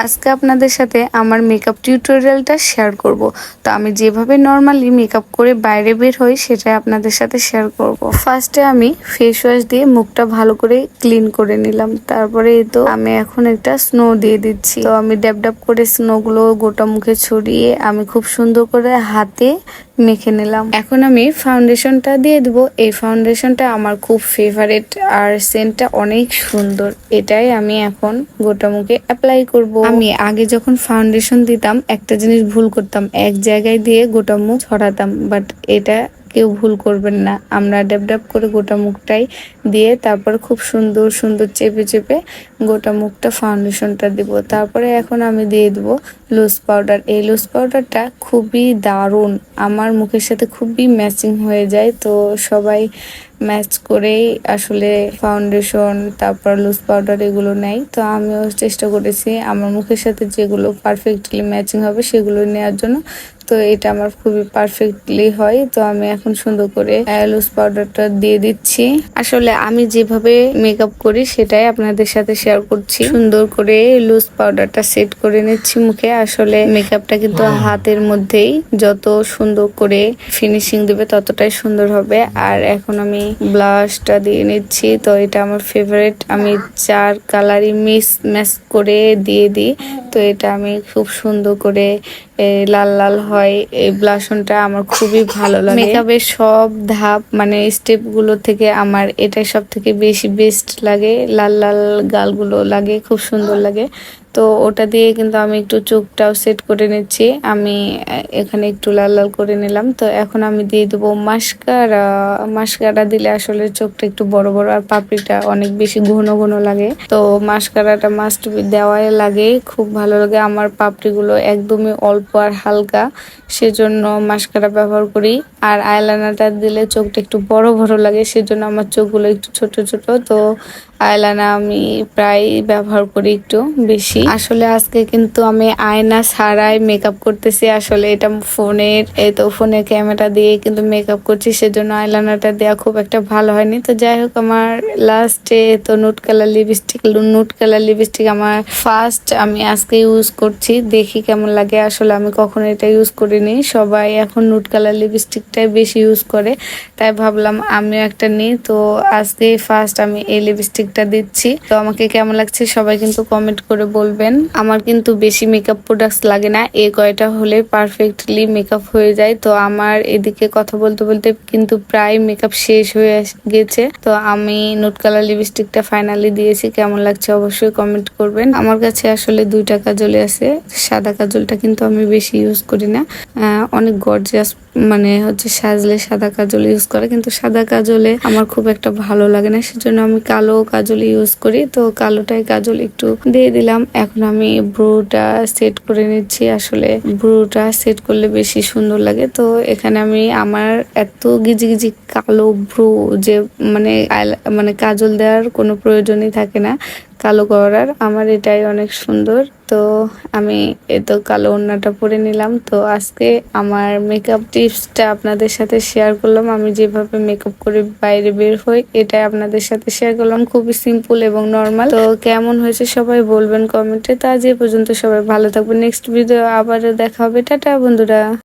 আজকে আপনাদের সাথে আমার মেকআপ টিউটোরিয়ালটা শেয়ার করব। তো আমি যেভাবে নর্মালি মেকআপ করে বাইরে বের হই সেটা আপনাদের সাথে শেয়ার করব। ফার্স্টে আমি ফেস ওয়াশ দিয়ে মুখটা ভালো করে ক্লিন করে নিলাম। তারপরে তো আমি এখন একটা স্নো দিয়ে দিচ্ছি। তো আমি ড্যাব ড্যাব করে স্নোগুলো গোটা মুখে ছড়িয়ে আমি খুব সুন্দর করে হাতে মেখে নিলাম। এখন আমি ফাউন্ডেশনটা দিয়ে দেব। এই ফাউন্ডেশনটা আমার খুব ফেভারেট আর সেন্টটা অনেক সুন্দর। এটাই আমি এখন গোটা মুখে অ্যাপ্লাই করব। আমি আগে যখন ফাউন্ডেশন দিতাম, একটা জিনিস ভুল করতাম। এক জায়গায় দিয়ে গোটা মুখ ছড়াতাম বাট এটা কেউ ভুল করবেন না। আমরা ড্যাব ড্যাব করে গোটা মুখটাই দিয়ে তারপর খুব সুন্দর সুন্দর চেপে চেপে গোটা মুখটা ফাউন্ডেশনটা দিব। তারপরে এখন আমি দিয়ে দেব লুজ পাউডার এই লুজ পাউডারটা খুবই দারুণ। আমার মুখের সাথে খুবই ম্যাচিং হয়ে যায়। তো সবাই ম্যাচ করেই আসলে ফাউন্ডেশন তারপর লুজ পাউডার এগুলো নেয় তো আমিও চেষ্টা করেছি আমার মুখের সাথে যেগুলো পারফেক্টলি ম্যাচিং হবে সেগুলো নেওয়ার জন্য। তো এটা আমার খুবই পারফেক্টলি হয়। তো আমি এখন সুন্দর করে লুজ পাউডারটা দিয়ে দিচ্ছি। আসলে আমি যেভাবে মেকআপ করি সেটাই আপনাদের সাথে শেয়ার করছি। সুন্দর করে লুজ পাউডারটা সেট করে নিচ্ছি মুখে। আসলে মেকআপটা কিন্তু হাতের মধ্যেই যত সুন্দর করে ফিনিশিং দেবে ততটাই সুন্দর হবে। আর এখন আমি ব্লাশটা দিয়ে নিচ্ছি। তো এটা আমার ফেভারিট আমি চার কালারই মিস ম্যাচ করে দিয়ে দিই। তো এটা আমি খুব সুন্দর করে লাল লাল হয় এই ব্লাশনটা আমার খুবই ভালো লাগে। মেকআপের সব ধাপ মানে স্টেপগুলো থেকে আমার এটাই সব থেকে বেশি বেস্ট লাগে। লাল লাল গালগুলো লাগে, খুব সুন্দর লাগে। তো ওটা দিয়ে কিন্তু আমি একটু চোখটাও সেট করে নিচ্ছি। আমি এখানে একটু লাল লাল করে নিলাম। তো এখন আমি দিয়ে দেবো মাস্কারা। মাস্কারা দিলে আসলে চোখটা একটু বড় বড় আর পাপড়িটা অনেক বেশি ঘন ঘন লাগে। তো মাস্কারাটা মাস্ট দেওয়াই লাগে। খুব ভালো লাগে। আমার পাপড়িগুলো একদমই অল্প আর হালকা, সেজন্য মাস্কারা ব্যবহার করি। আর আইলাইনারটা দিলে চোখটা একটু বড় বড় লাগে, সেজন্য আমার চোখগুলো একটু ছোট ছোট। তো আয়লানা আমি প্রায় ব্যবহার করি একটু বেশি। আসলে আজকে কিন্তু আমি আয়না ছাড়াই মেকআপ করতেছি। আসলে এটা ফোনের, এই তো ফোনের ক্যামেরা দিয়ে কিন্তু মেকআপ করছি, সেজন্য আইলানাটা দেওয়া খুব একটা ভালো হয়নি। তো যাই হোক, আমার লাস্টে তো nude colour lipstick nude colour lipstick আমার ফার্স্ট আমি আজকে ইউজ করছি। দেখি কেমন লাগে। আসলে আমি কখনো এটা ইউজ করিনি। সবাই এখন নুট কালার লিপস্টিকটাই বেশি ইউজ করে। তাই ভাবলাম আমিও একটা নিই। তো আজকে ফার্স্ট আমি এই লিপস্টিকটা দিচ্ছি। তো আমাকে কেমন লাগছে সবাই কিন্তু কমেন্ট করে বলবেন। আমার কিন্তু বেশি মেকআপ প্রোডাক্টস লাগে না। এই কয়টা হলে পারফেক্টলি মেকআপ হয়ে যায়। তো আমার এদিকে কথা বলতে বলতে কিন্তু প্রায় মেকআপ শেষ হয়ে গেছে। তো আমি নোট কালার লিপস্টিকটা ফাইনালি দিয়েছি। কেমন লাগছে অবশ্যই কমেন্ট করবেন। আমার কাছে আসলে দুইটা কাজলে আছে সাদা কাজলটা কিন্তু আমি বেশি ইউজ করি না। অনেক গর্জিয়াস মানে হচ্ছে সাজলে সাদা কাজল ইউজ করে, কিন্তু সাদা কাজলে আমার খুব একটা ভালো লাগে না। সেজন্য আমি কালো কাজল ইউজ করি। তো কালোটাই কাজল একটু দিয়ে দিলাম। এখন আমি ব্রুটা সেট করে নিচ্ছি। আসলে ব্রুটা সেট করলে বেশি সুন্দর লাগে। তো এখানে আমি আমার এত গিজি গিজি কালো ব্রু যে মানে মানে কাজল দেওয়ার কোনো প্রয়োজনই থাকে না। কালো করার। আমার এটাই অনেক সুন্দর। তো আমি এতো কালো ওড়নাটা পরে নিলাম। তো আজকে আমার মেকআপ টিপসটা আপনাদের সাথে শেয়ার করলাম। আমি যেভাবে মেকআপ করে বাইরে বের হই এটা আপনাদের সাথে শেয়ার করলাম। খুবই সিম্পল এবং নর্মাল তো কেমন হয়েছে সবাই বলবেন কমেন্টে তা যে পর্যন্ত সবাই ভালো থাকবে নেক্সট ভিডিও আবারও দেখা হবে। টাটা বন্ধুরা।